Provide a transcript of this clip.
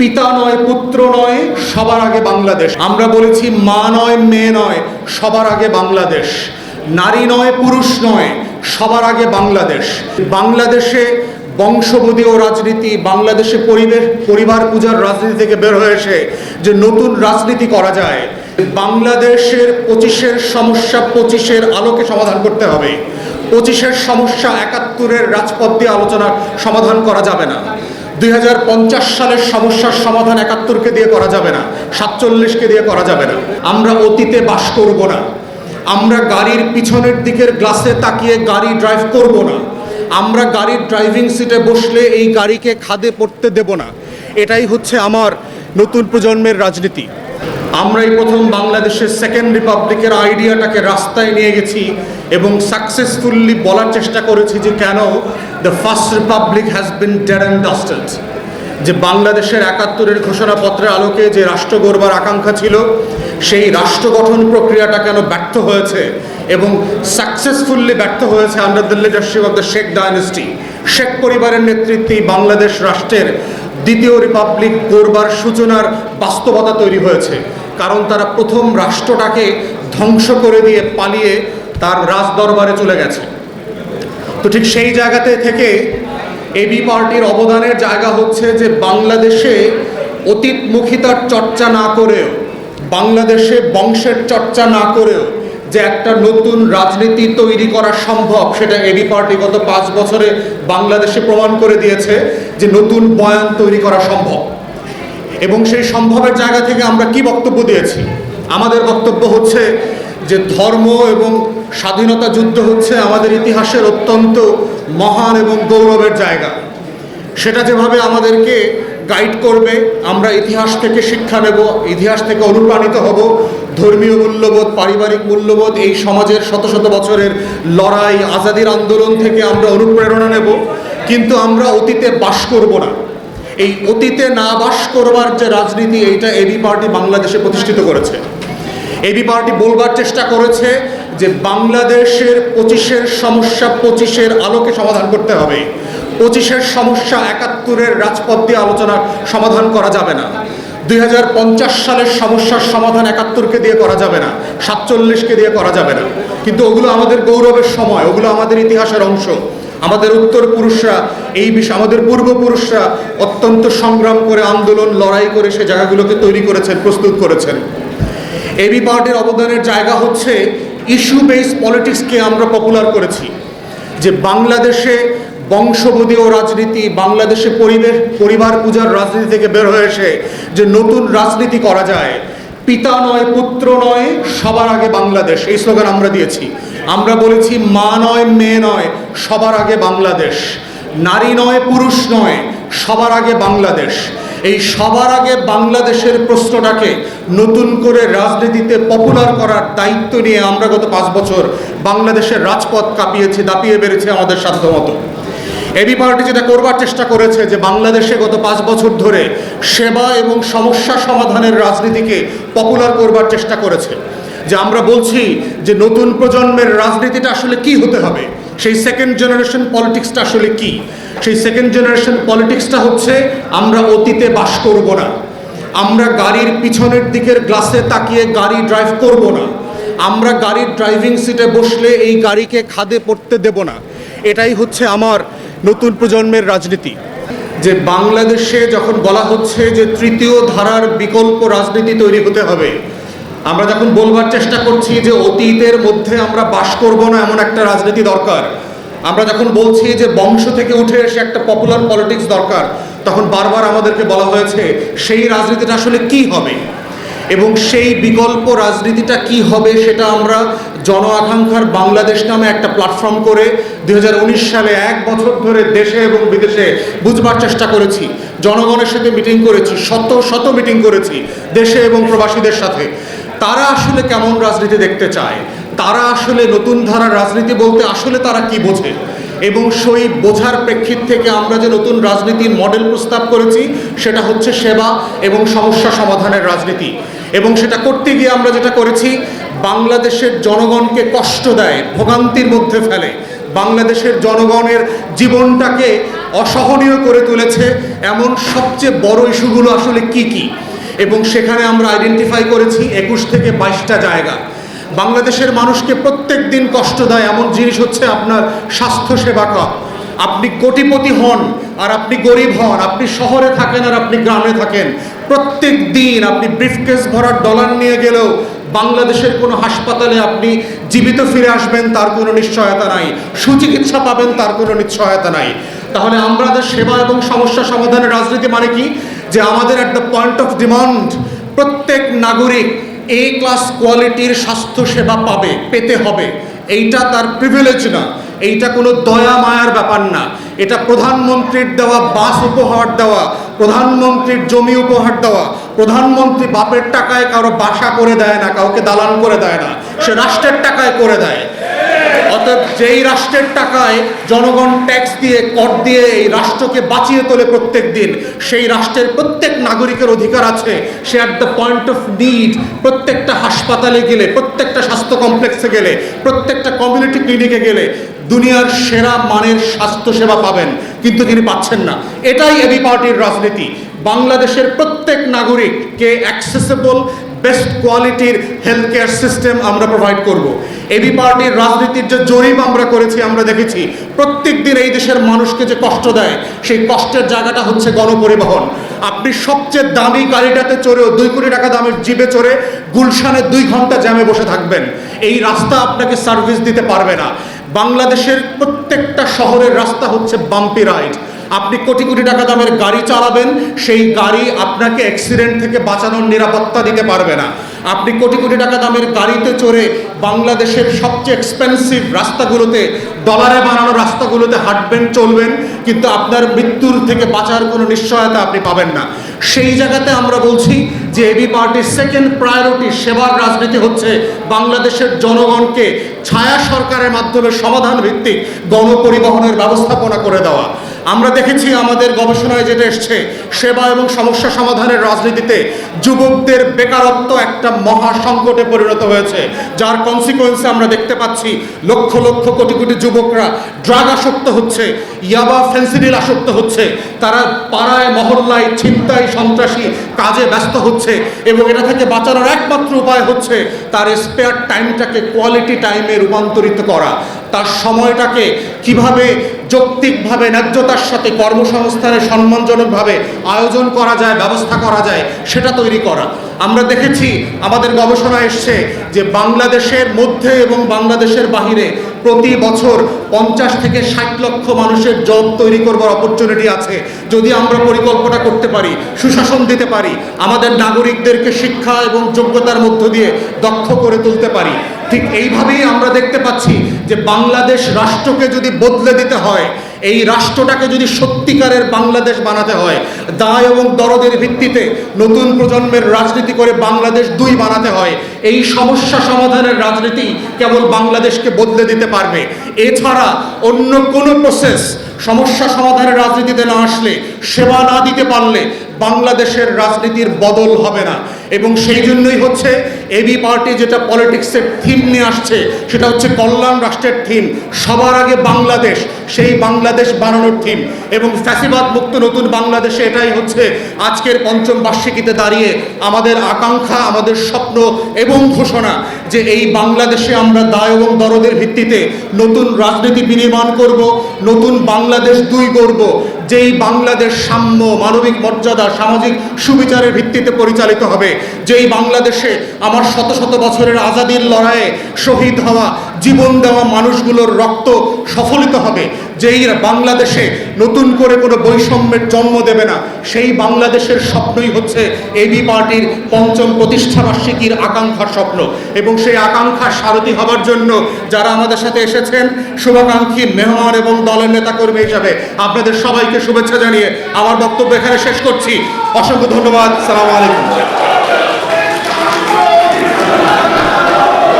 পিতা নয়, পুত্র নয়, সবার আগে বাংলাদেশ। আমরা বলেছি মা নয়, মেয়ে নয়, সবার আগে বাংলাদেশ। নারী নয়, পুরুষ নয়, সবার আগে বাংলাদেশ। বাংলাদেশে বংশবদী ও রাজনীতি, বাংলাদেশে পরিবেশ, পরিবার পূজার রাজনীতি থেকে বের হয়ে এসে যে নতুন রাজনীতি করা যায়, বাংলাদেশের পঁচিশের সমস্যা পঁচিশের আলোকে সমাধান করতে হবে। পঁচিশের সমস্যা একাত্তরের রাজপথ দিয়ে আলোচনার সমাধান করা যাবে না। দুই সালের সমস্যার সমাধান একাত্তরকে দিয়ে করা যাবে না, সাতচল্লিশকে দিয়ে করা যাবে না। আমরা অতীতে বাস করব না। আমরা গাড়ির পিছনের দিকের গ্লাসে তাকিয়ে গাড়ি ড্রাইভ করব না। আমরা গাড়ির ড্রাইভিং সিটে বসলে এই গাড়িকে খাদে পড়তে দেব না। এটাই হচ্ছে আমার নতুন প্রজন্মের রাজনীতি। আমরা এই প্রথম বাংলাদেশের সেকেন্ড রিপাবলিকের আইডিয়াটাকে রাস্তায় নিয়ে গেছি এবং সাকসেসফুলি বলার চেষ্টা করেছি যে কেন the first republic has been dead and dusted যে বাংলাদেশের একাত্তরের ঘোষণাপত্রের আলোকে যে রাষ্ট্র গড়বার আকাঙ্ক্ষা ছিল, সেই রাষ্ট্র গঠন প্রক্রিয়াটা কেন ব্যর্থ হয়েছে এবং সাকসেসফুলি ব্যর্থ হয়েছে under the leadership of the Sheikh dynasty Sheikh পরিবারের নেতৃত্বেই বাংলাদেশ রাষ্ট্রের দ্বিতীয় রিপাবলিক গড়বার সূচনার বাস্তবতা তৈরি হয়েছে। কারণ তারা প্রথম রাষ্ট্রটাকে ধ্বংস করে দিয়ে পালিয়ে তার রাজ দরবারে চলে গেছে। তো ঠিক সেই জায়গাতে থেকে এবি পার্টির অবদানের জায়গা হচ্ছে যে বাংলাদেশে অতীতমুখিতার চর্চা না করেও, বাংলাদেশে বংশের চর্চা না করেও যে একটা নতুন রাজনীতি তৈরি করা সম্ভব, সেটা এবি পার্টি গত পাঁচ বছরে বাংলাদেশে প্রমাণ করে দিয়েছে যে নতুন বয়ান তৈরি করা সম্ভব। এবং সেই সম্ভবের জায়গা থেকে আমরা কি বক্তব্য দিয়েছি? আমাদের বক্তব্য হচ্ছে যে ধর্ম এবং স্বাধীনতা যুদ্ধ হচ্ছে আমাদের ইতিহাসের অত্যন্ত মহান এবং গৌরবের জায়গা। সেটা যেভাবে আমাদেরকে গাইড করবে, আমরা ইতিহাস থেকে শিক্ষা নেব, ইতিহাস থেকে অনুপ্রাণিত হব ধর্মীয় মূল্যবোধ, পারিবারিক মূল্যবোধ, এই সমাজের শত শত বছরের লড়াই, আজাদির আন্দোলন থেকে আমরা অনুপ্রেরণা নেব, কিন্তু আমরা অতীতে বাস করব না। এই অতীতে না বাস করবার যে রাজনীতি, এইটা এবি পার্টি বাংলাদেশে প্রতিষ্ঠিত করেছে। এবি পার্টি বলবার চেষ্টা করেছে যে বাংলাদেশের পঁচিশের সমস্যা পঁচিশের আলোকে সমাধান করতে হবে। পঁচিশের সমস্যা একাত্তরের রাজপথ দিয়ে আলোচনার সমাধান করা যাবে না। দুই হাজার পঞ্চাশ সালের সমস্যার সমাধান একাত্তরকে দিয়ে করা যাবে না, সাতচল্লিশকে দিয়ে করা যাবে না। কিন্তু ওগুলো আমাদের গৌরবের সময়, ওগুলো আমাদের ইতিহাসের অংশ। আমাদের উত্তর পুরুষরা এই বিষয়ে আমাদের পূর্বপুরুষরা অত্যন্ত সংগ্রাম করে, আন্দোলন, লড়াই করে সে জায়গাগুলোকে তৈরি করেছেন, প্রস্তুত করেছেন। এবি পার্টির অবদানের জায়গা হচ্ছে ইস্যু বেস পলিটিক্সকে আমরা পপুলার করেছি। যে বাংলাদেশে বংশবদী ও রাজনীতি, বাংলাদেশে পরিবেশ, পরিবার পূজার রাজনীতি থেকে বের হয়ে এসে যে নতুন রাজনীতি করা যায়, পিতা নয়, পুত্র নয়, সবার আগে বাংলাদেশ। এই স্লোগান আমরা দিয়েছি। আমরা বলেছি মা নয়, মেয়ে নয়, সবার আগে বাংলাদেশ। নারী নয়, পুরুষ নয়, সবার আগে বাংলাদেশ। এই সবার আগে বাংলাদেশের প্রশ্নটাকে নতুন করে রাজনীতিতে পপুলার করার দায়িত্ব নিয়ে আমরা গত পাঁচ বছর বাংলাদেশের রাজপথ কাঁপিয়েছি, দাপিয়ে বেড়েছে আমাদের সাধ্যমতো। এবি পার্টি যেটা করবার চেষ্টা করেছে যে বাংলাদেশে গত পাঁচ বছর ধরে সেবা এবং সমস্যা সমাধানের রাজনীতিকে পপুলার করবার চেষ্টা করেছে। যে আমরা বলছি যে নতুন প্রজন্মের রাজনীতিটা আসলে কি হতে হবে, সেই সেকেন্ড জেনারেশন পলিটিক্সটা আসলে কি? সেই সেকেন্ড জেনারেশন পলিটিক্সটা হচ্ছে আমরা অতীতে বাস করব না, আমরা গাড়ির পিছনের দিকের গ্লাসে তাকিয়ে গাড়ি ড্রাইভ করব না, আমরা গাড়ির ড্রাইভিং সিটে বসলে এই গাড়িকে খাদে পড়তে দেব না। এটাই হচ্ছে আমার নতুন প্রজন্মের রাজনীতি। যে বাংলাদেশে যখন বলা হচ্ছে যে তৃতীয় ধারার বিকল্প রাজনীতি তৈরি হতে হবে, আমরা যখন বলবার চেষ্টা করছি যে অতীতের মধ্যে আমরা বাস করব না এমন একটা রাজনীতি দরকার, আমরা যখন বলছি যে বংশ থেকে উঠে এসে একটা পপুলার পলিটিক্স দরকার, তখন বারবার আমাদেরকে বলা হয়েছে, সেই রাজনীতিটা আসলে কি হবে? এবং সেই বিকল্প রাজনীতিটা কি হবে সেটা আমরা জন আকাঙ্ক্ষার বাংলাদেশ নামে একটা প্ল্যাটফর্ম করে দু হাজার উনিশ সালে এক বছর ধরে দেশে এবং বিদেশে বুঝবার চেষ্টা করেছি। জনগণের সাথে মিটিং করেছি, শত শত মিটিং করেছি দেশে এবং প্রবাসীদের সাথে। তারা আসলে কেমন রাজনীতি দেখতে চায়? তারা আসলে নতুন ধারার রাজনীতি বলতে আসলে তারা কি বোঝে? এবং সেই বোঝার প্রেক্ষিত থেকে আমরা যে নতুন রাজনীতির মডেল প্রস্তাব করেছি, সেটা হচ্ছে সেবা এবং সমস্যা সমাধানের রাজনীতি। এবং সেটা করতে গিয়ে আমরা যেটা করেছি, বাংলাদেশের জনগণকে কষ্ট দেয়, ভোগান্তির মধ্যে ফেলে। বাংলাদেশের জনগণের জীবনটাকে অসহনীয় করে তুলেছে। এমন সবচেয়ে বড় ইস্যুগুলো আসলে কি কি? এবং সেখানে আমরা আইডেন্টিফাই করেছি একুশ থেকে বাইশটা জায়গা। বাংলাদেশের মানুষকে প্রত্যেক দিন কষ্ট দেয়। এমন জিনিস হচ্ছে আপনার স্বাস্থ্য সেবা কর আপনি কোটিপতি হন আর আপনি গরিব হন, আপনি শহরে থাকেন আর আপনি গ্রামে থাকেন। প্রত্যেক দিন আপনি ব্রিফকেস ভরার ডলার নিয়ে গেলেও বাংলাদেশের কোনো হাসপাতালে আপনি জীবিত ফিরে আসবেন, তার কোনো নিশ্চয়তা নাই। সুচিকিৎসা পাবেন, তার কোনো নিশ্চয়তা নাই। তাহলে আমাদের সেবা এবং সমস্যা সমাধানের রাজনীতি মানে কি? যে আমাদের দ্য পয়েন্ট অফ ডিমান্ড প্রত্যেক নাগরিক এ ক্লাস কোয়ালিটির স্বাস্থ্য সেবা পাবে, পেতে হবে। এইটা তার প্রিভিলেজ না। এইটা কোনো দয়া মায়ার ব্যাপার না। এটা প্রধানমন্ত্রীর দেওয়া বাস উপহার দেওয়া, প্রধানমন্ত্রীর জমি উপহার দেওয়া, প্রধানমন্ত্রী বাপের টাকায় কারও বাসা করে দেয় না, কাউকে দালান করে দেয় না। সে রাষ্ট্রের টাকায় করে দেয়। অর্থাৎ যেই রাষ্ট্রের টাকায় জনগণ ট্যাক্স দিয়ে, কর দিয়ে এই রাষ্ট্রকে বাঁচিয়ে তোলে প্রত্যেক দিন সেই রাষ্ট্রের প্রত্যেক নাগরিকের অধিকার আছে, সে at the point of need প্রত্যেকটা হাসপাতালে গেলে, প্রত্যেকটা স্বাস্থ্য কমপ্লেক্সে গেলে, প্রত্যেকটা কমিউনিটি ক্লিনিকে গেলে দুনিয়ার সেরা মানের স্বাস্থ্যসেবা পাবেন, কিন্তু তিনি পাচ্ছেন না। এটাই এবি পার্টির রাজনীতি। বাংলাদেশের প্রত্যেক নাগরিককে অ্যাক্সেসেবল বেস্ট কোয়ালিটির হেলথ কেয়ার সিস্টেম আমরা প্রোভাইড করব। এবি পার্টির রাজনীতির যে জরিপ আমরা করেছি, আমরা দেখেছি প্রত্যেক দিন এই দেশের মানুষকে যে কষ্ট দেয়, সেই কষ্টের জায়গাটা হচ্ছে গণপরিবহন। আপনি সবচেয়ে দামি গাড়িটাতে চড়েও দুই কোটি টাকা দামের জিপে চড়ে গুলশানে দুই ঘণ্টা জ্যামে বসে থাকবেন। এই রাস্তা আপনাকে সার্ভিস দিতে পারবে না। বাংলাদেশের প্রত্যেকটা শহরের রাস্তা হচ্ছে বাম্পি রাইড আপনি কোটি কোটি টাকা দামের গাড়ি চালাবেন, সেই গাড়ি আপনাকে অ্যাক্সিডেন্ট থেকে বাঁচানোর নিরাপত্তা দিতে পারবে না। আপনি কোটি কোটি টাকা দামের গাড়িতে চড়ে বাংলাদেশের সবচেয়ে এক্সপেন্সিভ রাস্তাগুলোতে ডলারে বানানো রাস্তাগুলোতে হাঁটবেন, চলবেন কিন্তু আপনার মৃত্যুর থেকে বাঁচার কোনো নিশ্চয়তা আপনি পাবেন না। সেই জায়গাতে আমরা বলছি যে এবি পার্টির সেকেন্ড প্রায়োরিটি সেবার রাজনীতি হচ্ছে বাংলাদেশের জনগণকে ছায়া সরকারের মাধ্যমে সমাধান ভিত্তিক গণপরিবহনের ব্যবস্থাপনা করে দেওয়া। আমরা দেখেছি আমাদের গবেষণায় যেটা এসছে, সেবা এবং সমস্যা সমাধানের রাজনীতিতে যুবকদের বেকারত্ব একটা মহা সংকটে পরিণত হয়েছে, যার কনসিকোয়েন্সে আমরা দেখতে পাচ্ছি লক্ষ লক্ষ কোটি কোটি যুবকরা ড্রাগ আসক্ত হচ্ছে, ইয়াবা ফেন্সিডিল আসক্ত হচ্ছে, তারা পাড়ায়, মহল্লায়, ছিনতাই, সন্ত্রাসী কাজে ব্যস্ত হচ্ছে এবং এটা থেকে বাঁচানোর একমাত্র উপায় হচ্ছে তার স্পেয়ার টাইমটাকে কোয়ালিটি টাইমে রূপান্তরিত করা। তার সময়টাকে কীভাবে যৌক্তিকভাবে ন্যায্যতার সাথে কর্মসংস্থানের সম্মানজনকভাবে আয়োজন করা যায়, ব্যবস্থা করা যায়, সেটা তৈরি করা। আমরা দেখেছি, আমাদের গবেষণা এসছে যে বাংলাদেশের মধ্যে এবং বাংলাদেশের বাহিরে প্রতি বছর পঞ্চাশ থেকে ষাট লক্ষ মানুষের জব তৈরি করবার অপরচুনিটি আছে। যদি আমরা পরিকল্পনা করতে পারি, সুশাসন দিতে পারি, আমাদের নাগরিকদেরকে শিক্ষা এবং যোগ্যতার মধ্য দিয়ে দক্ষ করে তুলতে পারি, ঠিক এইভাবেই আমরা দেখতে পাচ্ছি যে বাংলাদেশ রাষ্ট্রকে যদি বদলে দিতে হয় এই রাষ্ট্রটাকে যদি সত্যিকারের বাংলাদেশ বানাতে হয়, দায় এবং দরদের ভিত্তিতে নতুন প্রজন্মের রাজনীতি করে বাংলাদেশ দুই বানাতে হয়, এই সমস্যা সমাধানের রাজনীতি কেবল বাংলাদেশকে বদলে দিতে পারবে। এছাড়া অন্য কোনো প্রসেস সমস্যা সমাধানের রাজনীতিতে না আসলে সেবা না দিতে পারলে বাংলাদেশের রাজনীতির বদল হবে না। এবং সেই জন্যই হচ্ছে এবি পার্টি যেটা পলিটিক্সের থিম নিয়ে আসছে, সেটা হচ্ছে কল্যাণ রাষ্ট্রের থিম সবার আগে বাংলাদেশ, সেই বাংলাদেশ বানানোর থিম এবং ফ্যাসিবাদ মুক্ত নতুন বাংলাদেশে এটাই হচ্ছে আজকের পঞ্চম বার্ষিকীতে দাঁড়িয়ে আমাদের আকাঙ্ক্ষা, আমাদের স্বপ্ন এবং ঘোষণা যে এই বাংলাদেশে আমরা দায় এবং দরদের ভিত্তিতে নতুন রাজনীতি বিনির্মাণ করব, নতুন বাংলাদেশ দুই করব যেই বাংলাদেশ সাম্য, মানবিক মর্যাদা, সামাজিক সুবিচারের ভিত্তিতে পরিচালিত হবে, যেই বাংলাদেশে আমার শত শত বছরের আজাদির লড়াইয়ে শহীদ হওয়া, জীবন দেওয়া মানুষগুলোর রক্ত সফলিত হবে যেই বাংলাদেশে নতুন করে কোনো বৈষম্যের জন্ম দেবে না, সেই বাংলাদেশের স্বপ্নই হচ্ছে এবি পার্টির পঞ্চম প্রতিষ্ঠা বার্ষিকীর আকাঙ্ক্ষার স্বপ্ন। এবং সেই আকাঙ্ক্ষার সারথি হবার জন্য যারা আমাদের সাথে এসেছেন, শুভাকাঙ্ক্ষী মেহমান এবং দলের নেতাকর্মী হিসাবে আপনাদের সবাইকে শুভেচ্ছা জানিয়ে আমার বক্তব্য এখানে শেষ করছি। অসংখ্য ধন্যবাদ। সালাম আলাইকুম।